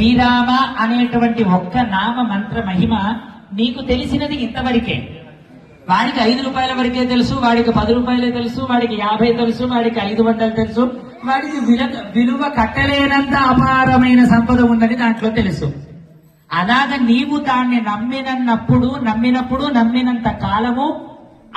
శ్రీరామ అనేటువంటి ఒక్క నామ మంత్ర మహిమ నీకు తెలిసినది ఇంతవరకే. వాడికి ఐదు రూపాయల వరకే తెలుసు వాడికి పది రూపాయలే తెలుసు వాడికి యాభై తెలుసు వాడికి ఐదు వందలు తెలుసు. వాడికి విల- విలువ కట్టలేనంత అపారమైన సంపద ఉందని దాంట్లో తెలుసు. అలాగ నీవు దాన్ని నమ్మినప్పుడు నమ్మినప్పుడు నమ్మినంత కాలము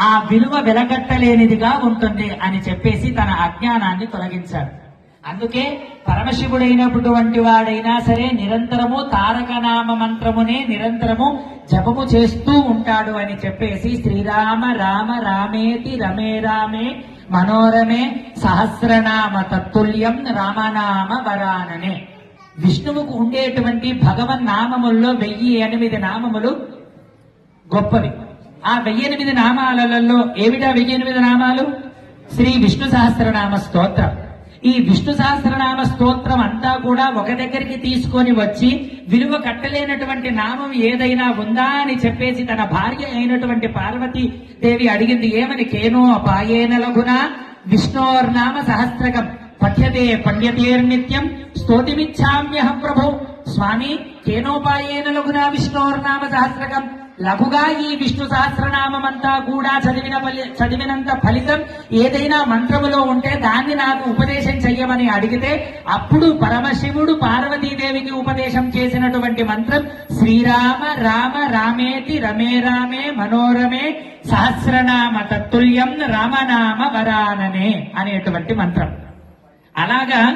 ఆ విలువ వెలగట్టలేనిదిగా ఉంటుంది అని చెప్పేసి తన అజ్ఞానాన్ని తొలగించాడు. అందుకే పరమశివుడైనటువంటి వాడైనా సరే నిరంతరము తారకనామ మంత్రమునే నిరంతరము జపము చేస్తూ ఉంటాడు అని చెప్పేసి శ్రీరామ రామ రామేతి రమే రామే మనోరమే సహస్రనామ తత్తుల్యం రామనామ వరాననే. విష్ణువుకు ఉండేటువంటి భగవన్ నామముల్లో వెయ్యి ఎనిమిది నామములు గొప్పవి. ఆ వెయ్యి ఎనిమిది నామాలలో ఏమిటా వెయ్యి ఎనిమిది నామాలు? శ్రీ విష్ణు సహస్రనామ స్తోత్రం. ఈ విష్ణు సహస్రనామ స్తోత్రం అంతా కూడా ఒక దగ్గరికి తీసుకొని వచ్చి విలువ కట్టలేనటువంటి నామం ఏదైనా ఉందా అని చెప్పేసి తన భార్య అయినటువంటి పార్వతీ దేవి అడిగింది. ఏమని? కేనో అపాయేన లఘున విష్ణోర్నామ సహస్రకం పఠ్యతే పండ్యతేర్నిత్యం స్తోతిమిచ్చామ్యహం ప్రభు. స్వామి కేనోపాయేన లఘునా విష్ణోర్నామ సహస్రకం లఘుగా ఈ విష్ణు సహస్రనామంతా కూడా చదివిన చదివినంత ఫలితం ఏదైనా మంత్రములో ఉంటే దాన్ని నాకు ఉపదేశం చెయ్యమని అడిగితే అప్పుడు పరమశివుడు పార్వతీదేవికి ఉపదేశం చేసినటువంటి మంత్రం శ్రీరామ రామ రామేతి రమే రామే మనోరమే సహస్రనామ తత్తుల్యం రామనామ వరాననే అనేటువంటి మంత్రం. అలాగా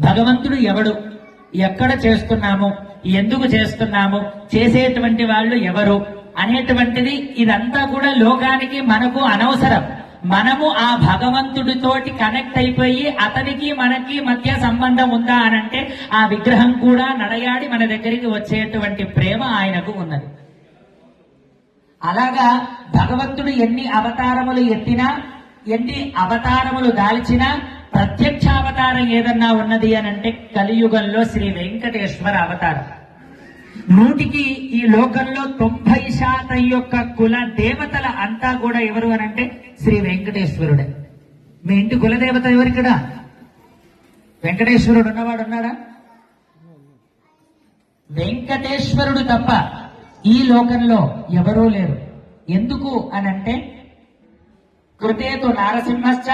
భగవంతుడు ఎవడు? ఎక్కడ చేస్తున్నాము? ఎందుకు చేస్తున్నాము? చేసేటువంటి వాళ్ళు ఎవరు? అనేటువంటిది ఇదంతా కూడా లోకానికి మనకు అనవసరం. మనము ఆ భగవంతుడితోటి కనెక్ట్ అయిపోయి అతనికి మనకి మధ్య సంబంధం ఉందా అనంటే ఆ విగ్రహం కూడా నడయాడి మన దగ్గరికి వచ్చేటువంటి ప్రేమ ఆయనకు ఉన్నది. అలాగా భగవంతుడు ఎన్ని అవతారములు ఎత్తినా ఎన్ని అవతారములు దాల్చినా ప్రత్యక్ష అవతారం ఏదన్నా ఉన్నది అని అంటే కలియుగంలో శ్రీ వెంకటేశ్వర అవతారం. నూటికి ఈ లోకంలో తొంభై శాతం యొక్క కుల దేవతల అంతా కూడా ఎవరు అని అంటే శ్రీ వెంకటేశ్వరుడే. మీ ఇంటి కులదేవత ఎవరికడా వెంకటేశ్వరుడు ఉన్నవాడు ఉన్నాడా? వెంకటేశ్వరుడు తప్ప ఈ లోకంలో ఎవరూ లేరు. ఎందుకు అనంటే కృతేతు నారసింహశ్చ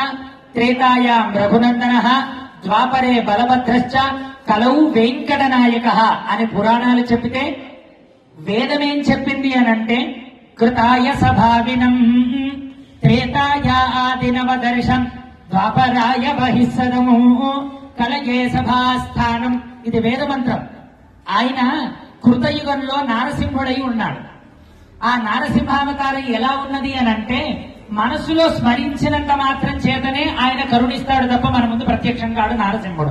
త్రేతాయాం రఘునందన ద్వాపరే బలభద్రశ్చ కలౌ వెంకటనాయక అని పురాణాలు చెప్పితే వేదమేం చెప్పింది అనంటే కృతాయ సభావినం త్రేతాయ ఆదినవ దర్శం ద్వాపరాయ బహిస్సదము కలయే సభాస్థానం. ఇది వేదమంత్రం. ఆయన కృతయుగంలో నారసింహుడై ఉన్నాడు. ఆ నారసింహావతారం ఎలా ఉన్నది అనంటే అంటే మనసులో స్మరించినంత మాత్రం చేతనే ఆయన కరుణిస్తాడు తప్ప మన ముందు ప్రత్యక్షం కాడు నారసింహుడు.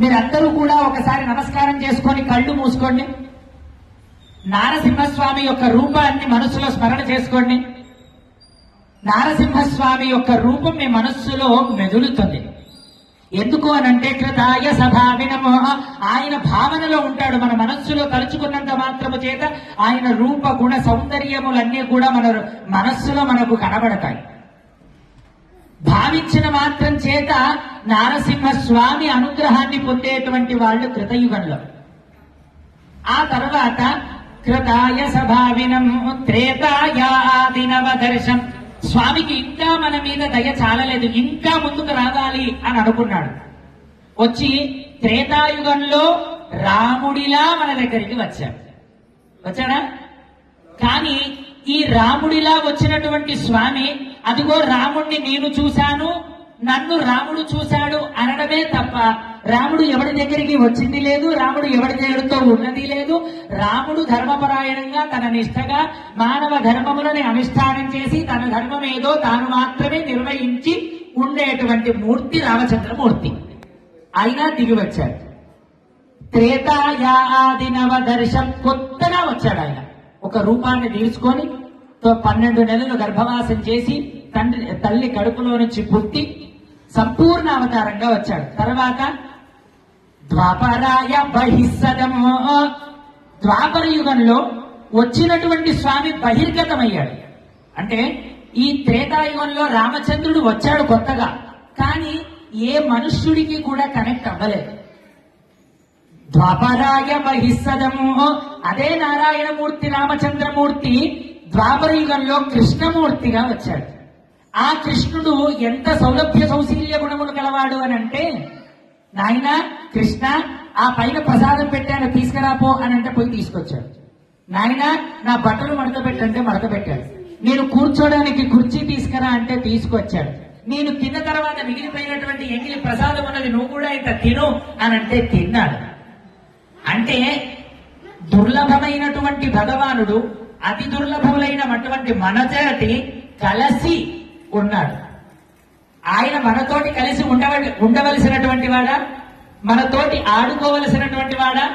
మీరందరూ కూడా ఒకసారి నమస్కారం చేసుకొని కళ్ళు మూసుకోండి. నారసింహస్వామి యొక్క రూపాన్ని మనసులో స్మరణ చేసుకోండి. నారసింహస్వామి యొక్క రూపం మీ మనస్సులో మెదులుతుంది. ఎందుకు అనంటే కృతాయ సభావినమో ఆయన భావనలో ఉంటాడు మన మనస్సులో తలుచుకున్నంత మాత్రము చేత ఆయన రూప గుణ సౌందర్యములన్నీ కూడా మన మనస్సులో మనకు కనబడతాయి. భావించిన మాత్రం చేత నారసింహ స్వామి అనుగ్రహాన్ని పొందేటువంటి వాళ్ళు కృతయుగంలో. ఆ తర్వాత కృతాయ సభావినం త్రేతాయ ఆదినవ దర్శం స్వామికి ఇంకా మన మీద దయ చాలలేదు ఇంకా ముందుకు రావాలి అని అనుకున్నాడు. వచ్చి త్రేతాయుగంలో రాముడిలా మన దగ్గరికి వచ్చాడు. వచ్చాడా? కానీ ఈ రాముడిలా వచ్చినటువంటి స్వామి అదిగో రాముణ్ణి నేను చూశాను నన్ను రాముడు చూశాడు అనడమే తప్ప రాముడు ఎవడి దగ్గరికి వచ్చింది లేదు రాముడు ఎవడి దగ్గరతో ఉన్నది లేదు. రాముడు ధర్మపరాయణంగా తన నిష్టగా మానవ ధర్మములని అనుష్ఠానం చేసి తన ధర్మం ఏదో తాను మాత్రమే నిర్వహించి ఉండేటువంటి మూర్తి రామచంద్రమూర్తి. అయినా దిగి వచ్చాడు. త్రేతాయాదినవ దర్శం కొత్తగా వచ్చాడు ఆయన. ఒక రూపాన్ని తీసుకొని పన్నెండు నెలలు గర్భవాసం చేసి తండ్రి తల్లి కడుపులో నుంచి పుట్టి సంపూర్ణ అవతారంగా వచ్చాడు. తర్వాత ద్వాపరాయ బహిస్సదము ద్వాపర యుగంలో వచ్చినటువంటి స్వామి బహిర్గతమయ్యాడు. అంటే ఈ త్రేతాయుగంలో రామచంద్రుడు వచ్చాడు కొత్తగా. కానీ ఏ మనుష్యుడికి కూడా కనెక్ట్ అవ్వలేదు. ద్వాపరాయ మహిస్సదము అదే నారాయణమూర్తి రామచంద్రమూర్తి ద్వాపర యుగంలో కృష్ణమూర్తిగా వచ్చాడు. ఆ కృష్ణుడు ఎంత సౌలభ్య సౌశీల్య గుణములు గలవాడు అని అంటే నాయన కృష్ణ ఆ పైన ప్రసాదం పెట్టాను తీసుకురాపో అని అంటే పోయి తీసుకొచ్చాడు. నాయన నా బట్టలు మడత పెట్టంటే మడత పెట్టాడు. నేను కూర్చోడానికి కుర్చీ తీసుకురా అంటే తీసుకొచ్చాడు. నేను తిన్న తర్వాత మిగిలిపోయినటువంటి ఎంగిలి ప్రసాదం ఉన్నది నువ్వు కూడా ఇంత తిను అని అంటే తిన్నాడు. అంటే దుర్లభమైనటువంటి భగవానుడు అతి దుర్లభములైనటువంటి మనచేటి కలిసి ఉన్నాడు. ఆయన మనతోటి కలిసి ఉండవ ఉండవలసినటువంటి వాడా? మనతోటి ఆడుకోవలసినటువంటి వాడా?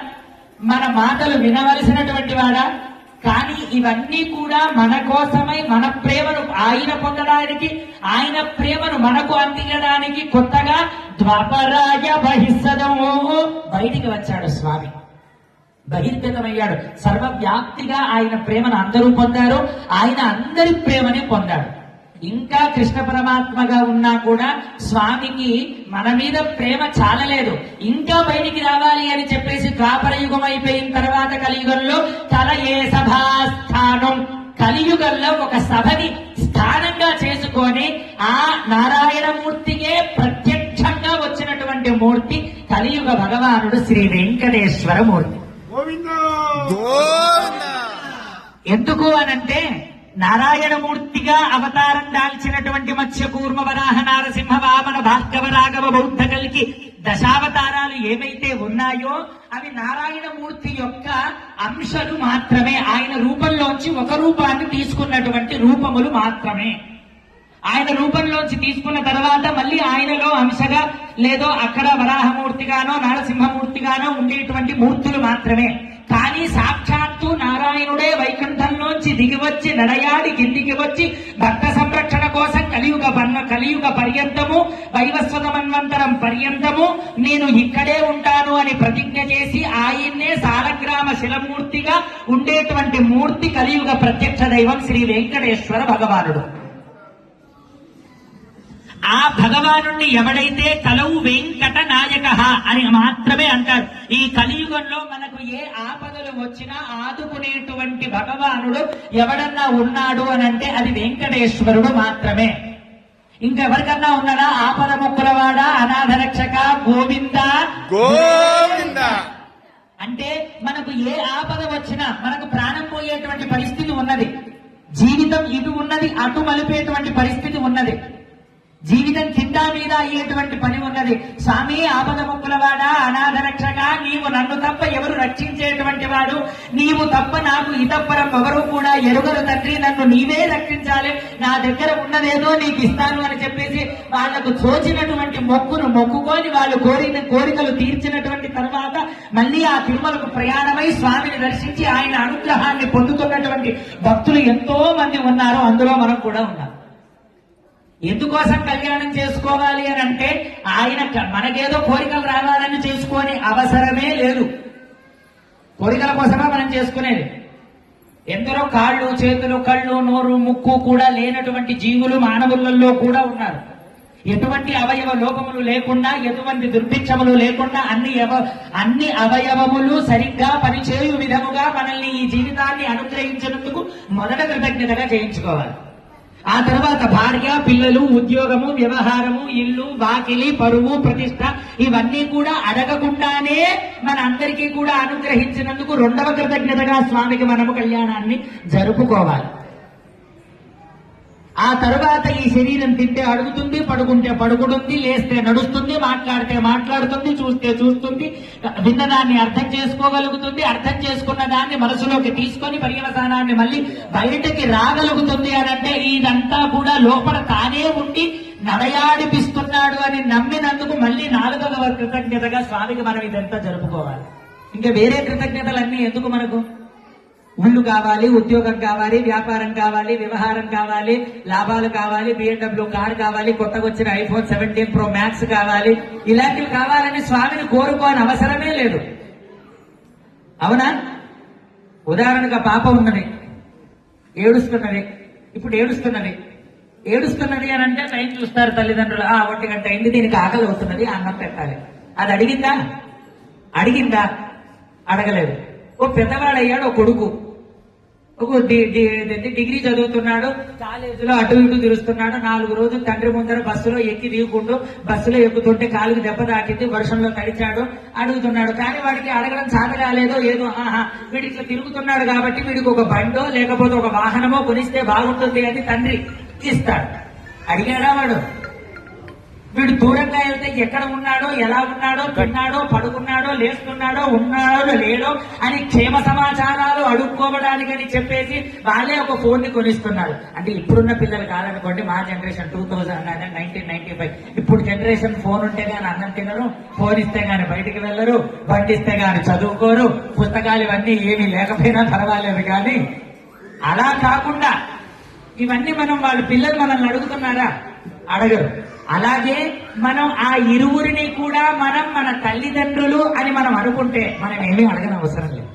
మన మాటలు వినవలసినటువంటి వాడా? కానీ ఇవన్నీ కూడా మన కోసమై మన ప్రేమను ఆయన పొందడానికి ఆయన ప్రేమను మనకు అందించడానికి కొత్తగా ద్వాపరాయ బహిస్సదము. బయటికి వచ్చాడు స్వామి. బహిర్గతమయ్యాడు. సర్వవ్యాప్తిగా ఆయన ప్రేమను అందరూ పొందారు. ఆయన అందరి ప్రేమని పొందాడు. ఇంకా కృష్ణ పరమాత్మగా ఉన్నా కూడా స్వామికి మన మీద ప్రేమ చాలలేదు. ఇంకా బయటికి రావాలి అని చెప్పేసి ద్వాపర యుగం అయిపోయిన తర్వాత కలియుగంలో తల ఏ సభాస్థానం? కలియుగంలో ఒక సభని స్థానంగా చేసుకొని ఆ నారాయణమూర్తికే ప్రత్యక్షంగా వచ్చినటువంటి మూర్తి కలియుగ భగవానుడు శ్రీ వెంకటేశ్వర మూర్తి. ఎందుకు అనంటే నారాయణమూర్తిగా అవతారం దాల్చినటువంటి మత్స్య కూర్మ వరాహ నారసింహ వామన భార్గవ రాఘవ బౌద్ధ కలికి దశావతారాలు ఏవైతే ఉన్నాయో అవి నారాయణమూర్తి యొక్క అంశాలు మాత్రమే. ఆయన రూపంలోంచి ఒక రూపాన్ని తీసుకున్నటువంటి రూపములు మాత్రమే. ఆయన రూపంలోంచి తీసుకున్న తర్వాత మళ్ళీ ఆయనలో అంశగా లేదో అక్కడ వరాహమూర్తిగానో నరసింహమూర్తిగానో ఉండేటువంటి మూర్తులు మాత్రమే. కానీ సాక్షాత్తు వైకుంఠంలోంచి దిగి వచ్చి నడయాడి కిందికి వచ్చి భక్త సంరక్షణ కోసం కలియుగ బన్న కలియుగ పర్యంతము వైవస్వతమన్వంతరం పర్యంతము నేను ఇక్కడే ఉంటాను అని ప్రతిజ్ఞ చేసి ఆయన్నే సాలగ్రామ శిలమూర్తిగా ఉండేటువంటి మూర్తి కలియుగ ప్రత్యక్ష దైవం శ్రీ వెంకటేశ్వర భగవానుడు. ఆ భగవాను ఎవడైతే కలవు వెంకట నాయక అని మాత్రమే అంటారు. ఈ కలియుగంలో మనకు ఏ ఆపదలు వచ్చినా ఆదుకునేటువంటి భగవానుడు ఎవడన్నా ఉన్నాడు అని అంటే అది వెంకటేశ్వరుడు మాత్రమే. ఇంకెవరికన్నా ఉన్నాడా ఆపద ముక్కులవాడ? అనాథ రక్షక? గోవింద? గోవింద. అంటే మనకు ఏ ఆపద వచ్చినా మనకు ప్రాణం పోయేటువంటి పరిస్థితి ఉన్నది. జీవితం ఇటు ఉన్నది అటు మలిపేటువంటి పరిస్థితి ఉన్నది. జీవితం కింద మీద అయ్యేటువంటి పని ఉన్నది. స్వామి ఆపద ముక్కులవాడ అనాథ రక్షక నీవు నన్ను తప్ప ఎవరు రక్షించేటువంటి వాడు? నీవు తప్ప నాకు ఇతప్పరం ఎవరు కూడా ఎరుగరు తండ్రి. నన్ను నీవే రక్షించాలి. నా దగ్గర ఉన్నదేదో నీకు ఇస్తాను అని చెప్పేసి వాళ్ళకు చోచినటువంటి మొక్కును మొక్కుకొని వాళ్ళు కోరిన కోరికలు తీర్చినటువంటి తర్వాత మళ్ళీ ఆ తిరుమలకు ప్రయాణమై స్వామిని దర్శించి ఆయన అనుగ్రహాన్ని పొందుతున్నటువంటి భక్తులు ఎంతో మంది ఉన్నారు. అందులో మనం కూడా ఉన్నాం. ఎందుకోసం కళ్యాణం చేసుకోవాలి అని అంటే ఆయన మనకేదో కోరికలు రావాలని చేసుకొని అవసరమే లేదు. కోరికల కోసమే మనం చేసుకునేది. ఎందరో కాళ్ళు చేతులు కళ్ళు నోరు ముక్కు కూడా లేనటువంటి జీవులు మానవులలో కూడా ఉన్నారు. ఎటువంటి అవయవ లోపములు లేకుండా ఎటువంటి దుర్భిక్షములు లేకుండా అన్ని అవ అన్ని అవయవములు సరిగ్గా పనిచేయు విధముగా మనల్ని ఈ జీవితాన్ని అనుగ్రహించినందుకు మొదట కృతజ్ఞతగా చేయించుకోవాలి ఆ తర్వాత భార్య పిల్లలు ఉద్యోగము వ్యవహారము ఇల్లు వాకిలి పరువు ప్రతిష్ట ఇవన్నీ కూడా అడగకుండానే మన అందరికీ కూడా అనుగ్రహించినందుకు రెండవ కృతజ్ఞతగా స్వామికి మనము కళ్యాణాన్ని జరుపుకోవాలి. ఆ తరువాత ఈ శరీరం తింటే అడుగుతుంది పడుకుంటే పడుకుంటుంది లేస్తే నడుస్తుంది మాట్లాడితే మాట్లాడుతుంది చూస్తే చూస్తుంది విన్నదాన్ని అర్థం చేసుకోగలుగుతుంది అర్థం చేసుకున్న దాన్ని మనసులోకి తీసుకొని పర్యవసానాన్ని మళ్ళీ బయటకి రాగలుగుతుంది అని అంటే ఇదంతా కూడా లోపల తానే ఉండి నడయాడిపిస్తున్నాడు అని నమ్మినందుకు మళ్ళీ నాలుగవ కృతజ్ఞతగా స్వామికి మనం ఇదంతా జరుపుకోవాలి. ఇంకా వేరే కృతజ్ఞతలన్నీ ఎందుకు మనకు? ఇల్లు కావాలి ఉద్యోగం కావాలి వ్యాపారం కావాలి వ్యవహారం కావాలి లాభాలు కావాలి బిఎండబ్ల్యూ కార్ కావాలి కొత్తగా వచ్చిన ఐఫోన్ సెవెంటీన్ ప్రో మ్యాక్స్ కావాలి. ఇలాంటివి కావాలని స్వామిని కోరుకోని అవసరమే లేదు. అవునా? ఉదాహరణగా పాప ఉన్నది. ఏడుస్తున్నది. ఇప్పుడు ఏడుస్తున్నది. ఏడుస్తున్నది అని అంటే టైం చూస్తారు తల్లిదండ్రులు. ఆ ఒంటి గంట అయింది దీనికి ఆకలి అవుతున్నది అన్నం పెట్టాలి. అది అడిగిందా? అడిగిందా? అడగలేదు. ఓ పెద్దవాడు అయ్యాడు ఓ కొడుకు. ఒక డిగ్రీ చదువుతున్నాడు కాలేజీలో అటు ఇటు తిరుస్తున్నాడు నాలుగు రోజులు తండ్రి ముందర బస్సులో ఎక్కి దిగుకుంటూ బస్సులో ఎక్కుతుంటే కాలుకి దెబ్బ తాకింది వర్షంలో తడిచాడు అడుగుతున్నాడు. కానీ వాడికి అడగడం సాధ కాలేదో ఏదో ఆహా వీడి ఇట్లా తిరుగుతున్నాడు కాబట్టి వీడికి ఒక బండో లేకపోతే ఒక వాహనమో కొనిస్తే బాగుంటుంది అని తండ్రి ఇస్తాడు. అడిగాడా వాడు? వీడు దూరంగా వెళ్తే ఎక్కడ ఉన్నాడో ఎలా ఉన్నాడో తిన్నాడో పడుకున్నాడో లేస్తున్నాడో ఉన్నాడో లేడో అని క్షేమ సమాచారాలు అడుక్కోవడానికని చెప్పేసి వాళ్ళే ఒక ఫోన్ని కొనిస్తున్నారు. అంటే ఇప్పుడున్న పిల్లలు కాదనుకోండి మా generation two thousand nineteen ninety five. ఇప్పుడు జనరేషన్ ఫోన్ ఉంటే కానీ అన్నం తినరు ఫోన్ ఇస్తే గాని బయటికి వెళ్ళరు బండి ఇస్తే గాని చదువుకోరు పుస్తకాలు ఇవన్నీ ఏమీ లేకపోయినా పర్వాలేదు కానీ అలా కాకుండా ఇవన్నీ మనం వాళ్ళ పిల్లలు మనల్ని అడుగుతున్నారా? అడగరు. అలాగే మనం ఆ ఇరువురిని కూడా మనం మన తల్లిదండ్రులు అని మనం అనుకుంటే మనం ఏమీ అడగని అవసరం లేదు.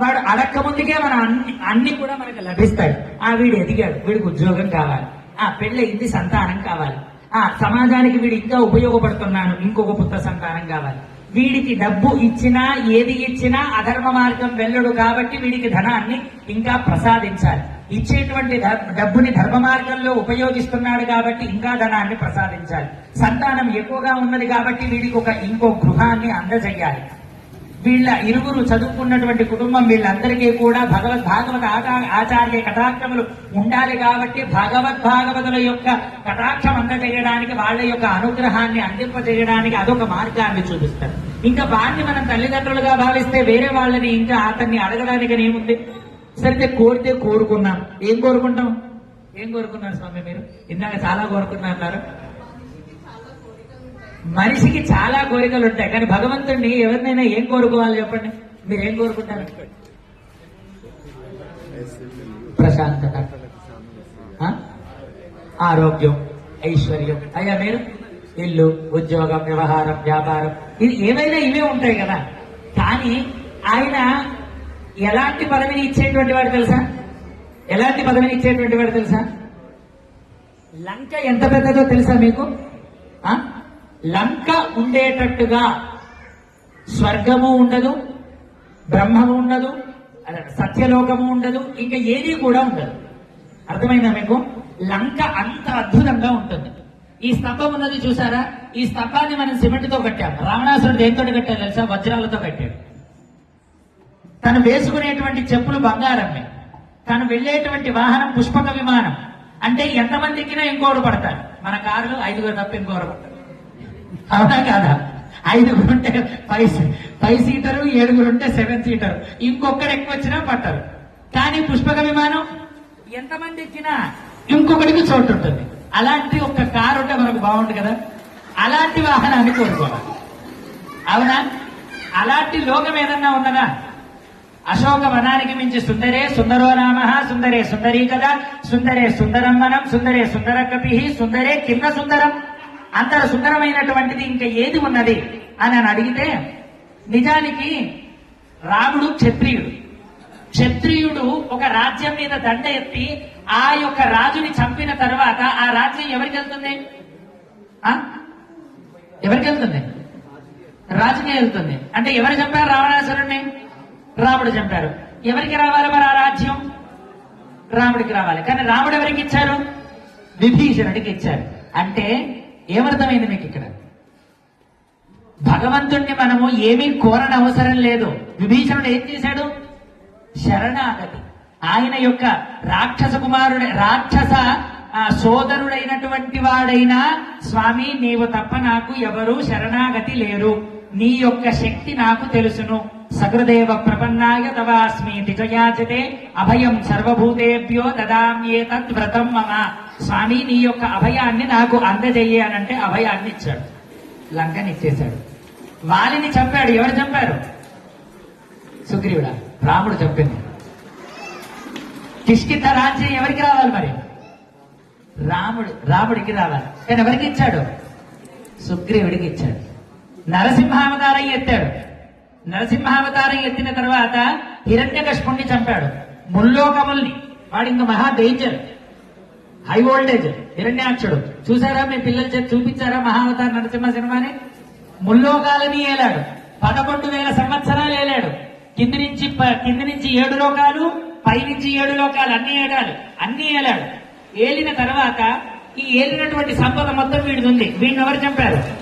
వాడు అడక్క ముందుకే మన అన్ని అన్ని కూడా మనకు లభిస్తాయి. ఆ వీడు ఎదిగాడు వీడికి ఉద్యోగం కావాలి. ఆ పెళ్ళయింది సంతానం కావాలి. ఆ సమాజానికి వీడు ఇంకా ఉపయోగపడుతున్నాను ఇంకొక పుత్ర సంతానం కావాలి. వీడికి డబ్బు ఇచ్చినా ఏది ఇచ్చినా అధర్మ మార్గం వెళ్ళడు కాబట్టి వీడికి ధనాన్ని ఇంకా ప్రసాదించాలి. ఇచ్చేటువంటి డబ్బుని ధర్మ మార్గంలో ఉపయోగిస్తున్నాడు కాబట్టి ఇంకా ధనాన్ని ప్రసాదించాలి. సంతానం ఎక్కువగా ఉన్నది కాబట్టి వీడికి ఒక ఇంకో గృహాన్ని అందజేయాలి. వీళ్ళ ఇరువురు చదువుకున్నటువంటి కుటుంబం వీళ్ళందరికీ కూడా భగవద్ భాగవత ఆచార్య కటాక్షములు ఉండాలి కాబట్టి భగవద్ భాగవతుల యొక్క కటాక్షం అందజేయడానికి వాళ్ళ యొక్క అనుగ్రహాన్ని అందింపజేయడానికి అదొక మార్గాన్ని చూపిస్తారు. ఇంకా వారిని మనం తల్లిదండ్రులుగా భావిస్తే వేరే వాళ్ళని ఇంకా అతన్ని అడగడానికి సరే కోరితే కోరుకున్నాం. ఏం కోరుకుంటాం? ఏం కోరుకున్నారు స్వామి మీరు? ఇందాక చాలా కోరుకున్నారు మనిషికి చాలా కోరికలు ఉంటాయి కానీ భగవంతుడిని ఎవరినైనా ఏం కోరుకోవాలి చెప్పండి? మీరు ఏం కోరుకుంటారు? ప్రశాంతత. ఆ? ఆరోగ్యం ఐశ్వర్యం. అయ్యా మీరు? ఇల్లు ఉద్యోగం వ్యవహారం వ్యాపారం. ఇది ఏమైనా ఇవే ఉంటాయి కదా. కానీ ఆయన ఎలాంటి పదవిని ఇచ్చేటువంటి వాడు తెలుసా? ఎలాంటి పదవిని ఇచ్చేటువంటి వాడు తెలుసా? లంక ఎంత పెద్దదో తెలుసా మీకు? లంక ఉండేటట్టుగా స్వర్గము ఉండదు బ్రహ్మము ఉండదు సత్యలోకము ఉండదు ఇంకా ఏది కూడా ఉండదు. అర్థమైందా మీకు? లంక అంత అద్భుతంగా ఉంటుంది. ఈ స్తంభం ఉన్నది చూసారా? ఈ స్తంభాన్ని మనం సిమెంట్తో కట్టాం. రావణాసురుడు దేంతో కట్టాడు తెలుసా? వజ్రాలతో కట్టాడు. తను వేసుకునేటువంటి చెప్పులు బంగారమే. తను వెళ్ళేటువంటి వాహనం పుష్పక విమానం. అంటే ఎంతమంది ఎక్కినా ఇంకోరు పడతారు మన కారులో ఐదుగురు తప్ప ఇంకోరు పడతారు. అవునా కాదా? ఐదుగురు ఉంటే ఫైవ్ ఫైవ్ సీటరు ఏడుగురు ఉంటే సెవెన్ సీటరు. ఇంకొకడు ఎక్కువ వచ్చినా పట్టరు. కానీ పుష్పక విమానం ఎంతమంది ఎక్కినా ఇంకొకటికి చోటు ఉంటుంది అలాంటి ఒక కారు ఉంటే మనకు బాగుంటుంది కదా? అలాంటి వాహనాన్ని కోరుకోవాలి. అవునా? అలాంటి లోకం ఏదన్నా ఉన్నదా? అశోక వనానికి మించి సుందరే సుందరో నామ సుందరే సుందరీ కదా సుందరే సుందరం వనం సుందరే సుందర కపి సుందరే కింద సుందరం. అంత సుందరమైనటువంటిది ఇంకా ఏది ఉన్నది అని అని అడిగితే నిజానికి రాముడు క్షత్రియుడు. క్షత్రియుడు ఒక రాజ్యం మీద దండ ఎత్తి ఆ యొక్క రాజుని చంపిన తర్వాత ఆ రాజ్యం ఎవరికి వెళ్తుంది? ఆ? ఎవరికి వెళ్తుంది? రాజుకే వెళ్తుంది. అంటే ఎవరు చంపారు రావణాసురుణ్ణి? రాముడు చంపారు. ఎవరికి రావాలి మరి ఆ రాజ్యం? రాముడికి రావాలి. కానీ రాముడు ఎవరికి ఇచ్చారు? విభీషణుడికి ఇచ్చారు. అంటే ఏమర్థమైంది మీకు ఇక్కడ? భగవంతుణ్ణి మనము ఏమీ కోరని అవసరం లేదు. విభీషణుడు ఏం చేశాడు? శరణాగతి. ఆయన యొక్క రాక్షస కుమారుడు రాక్షస ఆ, సోదరుడైనటువంటి వాడైనా స్వామి నీవు తప్ప నాకు ఎవరు శరణాగతి లేరు. నీ యొక్క శక్తి నాకు తెలుసును. సగృదేవ ప్రపన్నాయ తవాస్మి నిజయాచితే అభయం సర్వభూతేభ్యో దదామ్యేతద్ వ్రతం మమ. స్వామి నీ యొక్క అభయాన్ని నాకు అందజేయానంటే అభయాన్ని ఇచ్చాడు. లంకని ఇచ్చేశాడు. వాలిని చంపాడు. ఎవరు చంపారు? సుగ్రీవుడా. రాముడు చంపింది. కిష్కిత రాజ్యం ఎవరికి రావాలి మరి? రాముడు రాముడికి రావాలి. కానీ ఎవరికి ఇచ్చాడు? సుగ్రీవుడికి ఇచ్చాడు. నరసింహావతారం ఎత్తాడు. నరసింహావతారం ఎత్తిన తర్వాత హిరణ్యకష్పుణ్ణి చంపాడు. ముల్లోకముల్ని. వాడు ఇంకా మహా డేంజర్ హై వోల్టేజ్ హిరణ్యాక్షుడు. చూసారా మీ పిల్లలు చేతి చూపించారా మహావతార నరసింహ సినిమాని? ముల్లోకాలని ఏలాడు. పదకొండు వేల సంవత్సరాలు ఏలాడు. కింది నుంచి ప- కింది నుంచి ఏడు లోకాలు పై నుంచి ఏడు లోకాలు అన్ని ఏడాడు అన్ని ఏలాడు. ఏలిన తర్వాత ఈ ఏలినటువంటి సంపద మొత్తం వీడిది ఉంది. వీడిని ఎవరు చంపారు?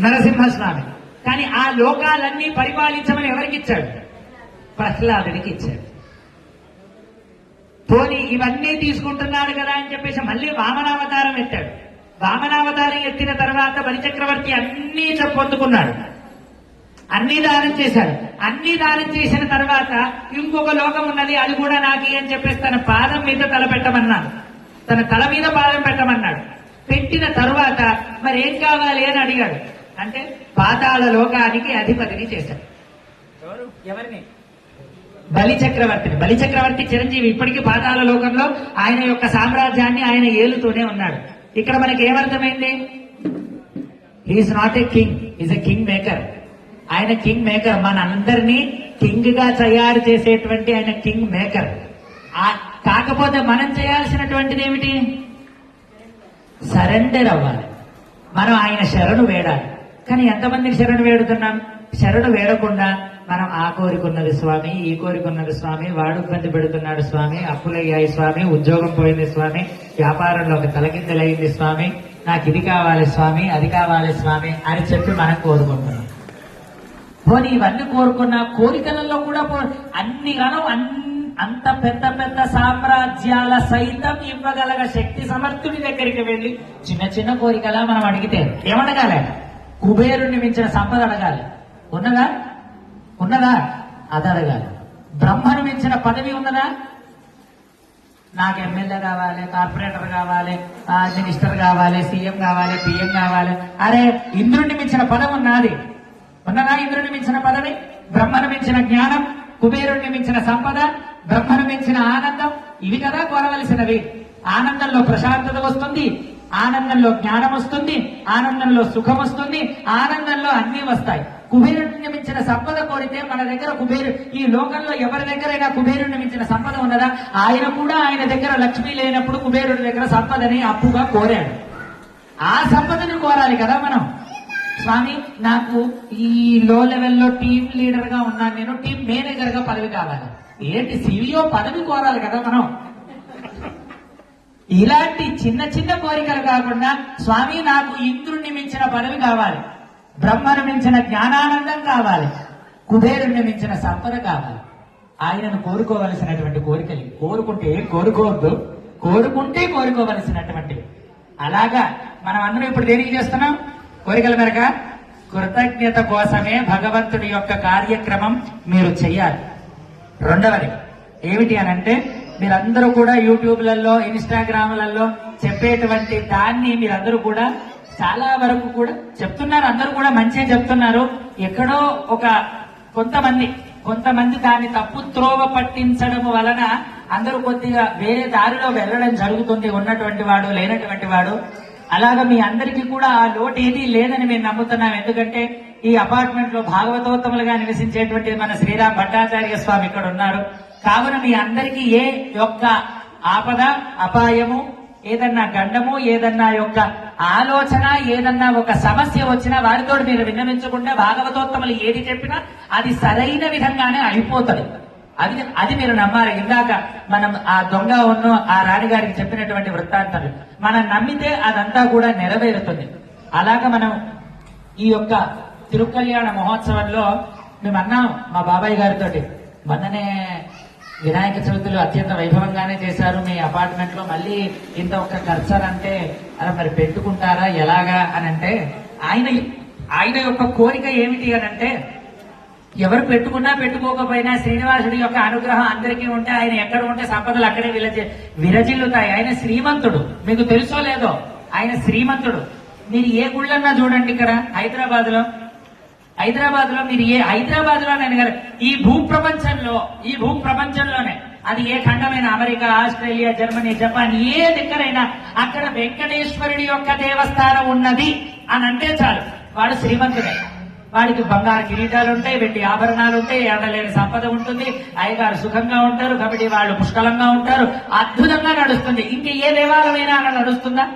నరసింహస్వామి. కానీ ఆ లోకాలన్నీ పరిపాలించమని ఎవరికి ఇచ్చాడు ప్రహ్లాదుడికి ఇచ్చాడు. పోనీ ఇవన్నీ తీసుకుంటున్నాడు కదా అని చెప్పేసి మళ్ళీ వామనావతారం ఎత్తాడు. వామనావతారం ఎత్తిన తర్వాత బలిచక్రవర్తి అన్నీ పొందుకున్నాడు అన్ని దానం చేశాడు. అన్ని దానం చేసిన తర్వాత ఇంకొక లోకం ఉన్నది అది కూడా నాకి అని చెప్పేసి తన పాదం మీద తల పెట్టమన్నాడు. తన తల మీద పాదం పెట్టమన్నాడు. పెట్టిన తర్వాత మరి ఏం కావాలి అని అడిగాడు. అంటే పాతాళ లోకానికి అధిపతిని చేశాడు ఎవరు? ఎవరిని? బలి చక్రవర్తిని. బలి చక్రవర్తి చిరంజీవి ఇప్పటికీ పాతాళ లోకంలో ఆయన యొక్క సామ్రాజ్యాన్ని ఆయన ఏలుతూనే ఉన్నాడు. ఇక్కడ మనకి ఏమర్థమైంది? Is not a king is a king maker ఆయన కింగ్ మేకర్ మనందరినీ కింగ్గా తయారు చేసేటువంటి ఆయన కింగ్ మేకర్ కాకపోతే మనం చేయాల్సినటువంటిది ఏమిటి? సరెండర్ అవ్వాలి. మనం ఆయన శరణు వేడాలి. కానీ ఎంతమందికి శరణు వేడుతున్నాం? శరణు వేడకుండా మనం ఆ కోరికున్నది స్వామి ఈ కోరికున్నది స్వామి వాడు ఇబ్బంది పెడుతున్నాడు స్వామి అప్పులయ్యాయి స్వామి ఉద్యోగం పోయింది స్వామి వ్యాపారంలో ఒక తలకిందలైంది స్వామి నాకు ఇది కావాలి స్వామి అది కావాలి స్వామి అని చెప్పి మనం కోరుకుంటున్నాం. పోనీ ఇవన్నీ కోరుకున్న కోరికలలో కూడా అన్ని గణం అన్- అంత పెద్ద పెద్ద సామ్రాజ్యాల సైతం ఇవ్వగలగ శక్తి సమర్థుడి దగ్గరికి వెళ్ళి చిన్న చిన్న కోరికలా మనం అడిగితే ఏమడగాలి? కుబేరుణ్ణి మించిన సంపద అడగాలి. ఉన్నదా? ఉన్నదా? అది అడగాలి. బ్రహ్మను మించిన పదవి ఉన్నదా? నాకు ఎమ్మెల్యే కావాలి కార్పొరేటర్ కావాలి మినిస్టర్ కావాలి సీఎం కావాలి పిఎం కావాలి. అరే ఇంద్రుడిని మించిన పదం ఉన్నది. ఉన్నదా ఇంద్రుడిని మించిన పదవి? బ్రహ్మను మించిన జ్ఞానం కుబేరుణ్ణి మించిన సంపద బ్రహ్మను మించిన ఆనందం. ఇవి కదా కోరవలసినవి. ఆనందంలో ప్రశాంతత వస్తుంది ఆనందంలో జ్ఞానం వస్తుంది ఆనందంలో సుఖం వస్తుంది ఆనందంలో అన్ని వస్తాయి. కుబేరుడిని మించిన సంపద కోరితే మన దగ్గర కుబేరు ఈ లోకంలో ఎవరి దగ్గరైనా కుబేరుడిని మించిన సంపద ఉన్నదా? ఆయన కూడా ఆయన దగ్గర లక్ష్మి లేనప్పుడు కుబేరుడి దగ్గర సంపదని అప్పుగా కోరాడు. ఆ సంపదని కోరాలి కదా మనం. స్వామి నాకు ఈ లో లెవెల్లో టీం లీడర్గా ఉన్నాను నేను టీం మేనేజర్గా పదవి కావాలి. ఏంటి సివిఓ పదవి కోరాలి కదా మనం? ఇలాంటి చిన్న చిన్న కోరికలు కాకుండా స్వామి నాకు ఇంద్రుణ్ణి మించిన పదవి కావాలి బ్రహ్మను మించిన జ్ఞానానందం కావాలి కుబేరుణ్ణి మించిన సంపద కావాలి. ఆయనను కోరుకోవలసినటువంటి కోరికలు కోరుకుంటే కోరుకోవద్దు కోరుకుంటే కోరుకోవలసినటువంటివి అలాగా మనం అందరం ఇప్పుడు దేనికి చేస్తున్నాం? కోరికల మేరక? కృతజ్ఞత కోసమే భగవంతుడి యొక్క కార్యక్రమం మీరు చెయ్యాలి. రెండవది ఏమిటి అని అంటే మీరందరూ కూడా యూట్యూబ్లలో ఇన్స్టాగ్రామ్లలో చెప్పేటువంటి దాన్ని మీరందరూ కూడా చాలా వరకు కూడా చెప్తున్నారు. అందరూ కూడా మంచిగా చెప్తున్నారు. ఎక్కడో ఒక కొంతమంది కొంతమంది దాన్ని తప్పు త్రోవ పట్టించడం వలన అందరూ కొద్దిగా వేరే దారిలో వెళ్ళడం జరుగుతుంది. ఉన్నటువంటి వాడు లేనటువంటి వాడు. అలాగా మీ అందరికీ కూడా ఆ లోటు ఏది లేదని మేము నమ్ముతున్నాం. ఎందుకంటే ఈ అపార్ట్మెంట్లో భాగవతోత్తములుగా నివసించేటువంటి మన శ్రీరామ్ భట్టాచార్య స్వామి ఇక్కడ ఉన్నారు. కావున మీ అందరికీ ఏ యొక్క ఆపద అపాయము ఏదన్నా గండము ఏదన్నా యొక్క ఆలోచన ఏదన్నా ఒక సమస్య వచ్చినా వారితో మీరు విన్నవించకుండా భాగవతోత్తములు ఏది చెప్పినా అది సరైన విధంగానే అయిపోతుంది. అది అది మీరు నమ్మాలి. ఇందాక మనం ఆ దొంగ ఉన్న ఆ రాణిగారికి చెప్పినటువంటి వృత్తాంతాలు మనం నమ్మితే అదంతా కూడా నెరవేరుతుంది. అలాగా మనం ఈ యొక్క తిరుకల్యాణ మహోత్సవంలో మేము అన్నాం మా బాబాయ్ గారితో మొన్ననే వినాయక చవితులు అత్యంత వైభవంగానే చేశారు. మీ అపార్ట్మెంట్లో మళ్ళీ ఇంత ఒక ఖర్చు అంటే అలా మరి పెట్టుకుంటారా? ఎలాగా? అని అంటే ఆయన ఆయన యొక్క కోరిక ఏమిటి అని అంటే ఎవరు పెట్టుకున్నా పెట్టుకోకపోయినా శ్రీనివాసుడి యొక్క అనుగ్రహం అందరికీ ఉంటే ఆయన ఎక్కడ ఉంటే సంపదలు అక్కడే విరజ విరజిల్లుతాయి. ఆయన శ్రీమంతుడు. మీకు తెలుసో లేదో? ఆయన శ్రీమంతుడు. మీరు ఏ గుళ్ళన్నా చూడండి ఇక్కడ హైదరాబాద్లో హైదరాబాద్లో మీరు ఏ హైదరాబాద్లో నేను గారు ఈ భూ ప్రపంచంలో ఈ భూ ప్రపంచంలోనే అది ఏ ఖండమైన అమెరికా ఆస్ట్రేలియా జర్మనీ జపాన్ ఏ దగ్గరైనా అక్కడ వెంకటేశ్వరుడి యొక్క దేవస్థానం ఉన్నది అని అంటే చాలు. వాడు శ్రీమంతుడే. వాడికి బంగారు కిరీటాలు ఉంటాయి వెండి ఆభరణాలు ఉంటాయి ఏడలేని సంపద ఉంటుంది అయ్యగారు సుఖంగా ఉంటారు కాబట్టి వాళ్ళు పుష్కలంగా ఉంటారు అద్భుతంగా నడుస్తుంది. ఇంక ఏ దేవాలయమైనా అక్కడ నడుస్తుందా?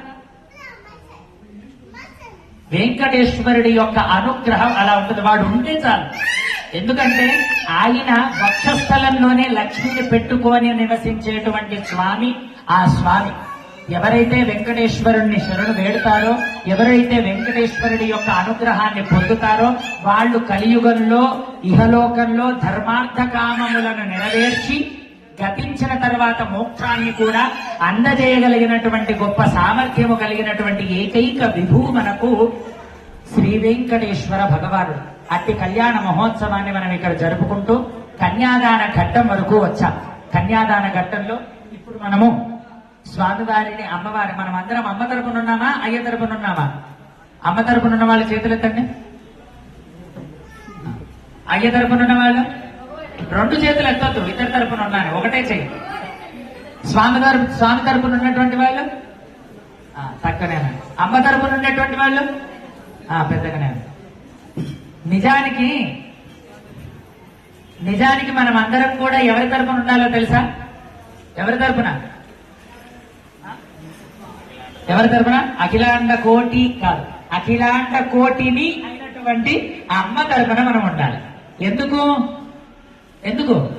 వెంకటేశ్వరుడి యొక్క అనుగ్రహం అలా ఉంటుంది. వాడు ఉంటే చాలు. ఎందుకంటే ఆయన వక్షస్థలంలోనే లక్ష్మిని పెట్టుకొని నివసించేటువంటి స్వామి ఆ స్వామి ఎవరైతే వెంకటేశ్వరుణ్ణి శరణు వేడుతారో ఎవరైతే వెంకటేశ్వరుడి యొక్క అనుగ్రహాన్ని పొందుతారో వాళ్ళు కలియుగంలో ఇహలోకంలో ధర్మార్థ కామములను నెరవేర్చి గతించిన తర్వాత మోక్షాన్ని కూడా అందజేయగలిగినటువంటి గొప్ప సామర్థ్యము కలిగినటువంటి ఏకైక విభువు మనకు శ్రీ వెంకటేశ్వర భగవానుడు. అట్టి కళ్యాణ మహోత్సవాన్ని మనం ఇక్కడ జరుపుకుంటూ కన్యాదాన ఘట్టం వరకు వచ్చాం. కన్యాదాన ఘట్టంలో ఇప్పుడు మనము స్వామివారిని అమ్మవారి మనం అందరం అమ్మ తరపున ఉన్నామా అయ్య తరపున ఉన్నామా? అమ్మ తరపున ఉన్న వాళ్ళ చేతులు ఎత్తండి అయ్య తరపున ఉన్న వాళ్ళు రెండు చేతులు ఎత్తొద్దు ఇద్దరు తరపున ఉన్నాను ఒకటే చెయ్యి స్వామి తరపు స్వామి తరపున ఉన్నటువంటి వాళ్ళు? ఆ, తక్కనే అమ్మ తరపున ఉన్నటువంటి వాళ్ళు? పెద్దగానే నిజానికి నిజానికి మనం అందరం కూడా ఎవరి తరపున ఉండాలో తెలుసా? ఎవరి తరపున? ఎవరి తరపున? అఖిలాండ కోటి కాదు. అఖిలాండ కోటిని అయినటువంటి అమ్మ తరపున మనం ఉండాలి. ఎందుకు? ఎందుకు?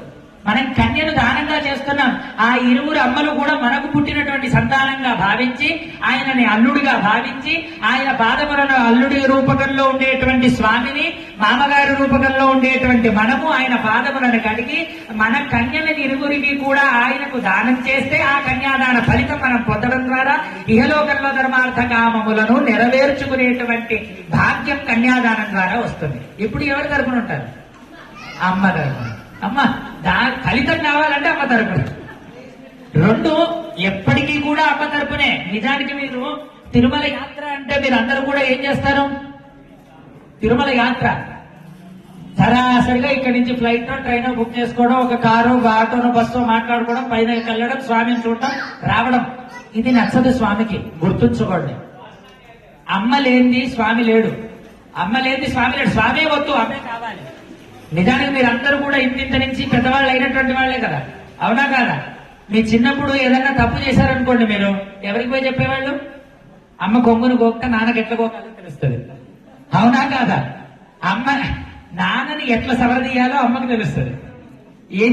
మనం కన్యను దానంగా చేస్తున్నాం. ఆ ఇరువురు అమ్మలు కూడా మనకు పుట్టినటువంటి సంతానంగా భావించి ఆయనని అల్లుడిగా భావించి ఆయన పాదములలో అల్లుడి రూపకంలో ఉండేటువంటి స్వామిని మామగారి రూపకంలో ఉండేటువంటి మనము ఆయన పాదములను కడిగి మన కన్యలని ఇరువురికి కూడా ఆయనకు దానం చేస్తే ఆ కన్యాదాన ఫలితం మనం పొందడం ద్వారా ఇహలోకంలో ధర్మార్థ కామములను నెరవేర్చుకునేటువంటి భాగ్యం కన్యాదానం ద్వారా వస్తుంది. ఇప్పుడు ఎవరి తరపున ఉంటారు? అమ్మ తరపున. అమ్మ దా ఫలితం కావాలంటే అమ్మ తరపున. రెండు ఎప్పటికీ కూడా అమ్మ తరపునే. నిజానికి మీరు తిరుమల యాత్ర అంటే మీరు అందరూ కూడా ఏం చేస్తారు? తిరుమల యాత్ర. సరాసరిగా ఇక్కడి నుంచి ఫ్లైట్ ట్రైన్ బుక్ చేసుకోవడం ఒక కారు ఆటోను బస్సు మాట్లాడుకోవడం పైన వెళ్ళడం స్వామిని చూడటం రావడం. ఇది నచ్చదు స్వామికి గుర్తుంచుకోండి. అమ్మ లేనిది స్వామి లేడు. అమ్మ లేనిది స్వామి లేడు. స్వామి వద్దు అమ్మే కావాలి. నిజానికి మీరందరూ కూడా ఇంత నుంచి పెద్దవాళ్ళు అయినటువంటి వాళ్ళే కదా? అవునా కాదా? మీ చిన్నప్పుడు ఏదైనా తప్పు చేశారనుకోండి మీరు ఎవరికి పోయి చెప్పేవాళ్ళు? అమ్మ కొంగును కోక్క నాన్నకి ఎట్లా గోకాలో తెలుస్తుంది. అవునా కాదా? అమ్మ నాన్నని ఎట్లా సవరదీయాలో అమ్మకు తెలుస్తుంది. ఏ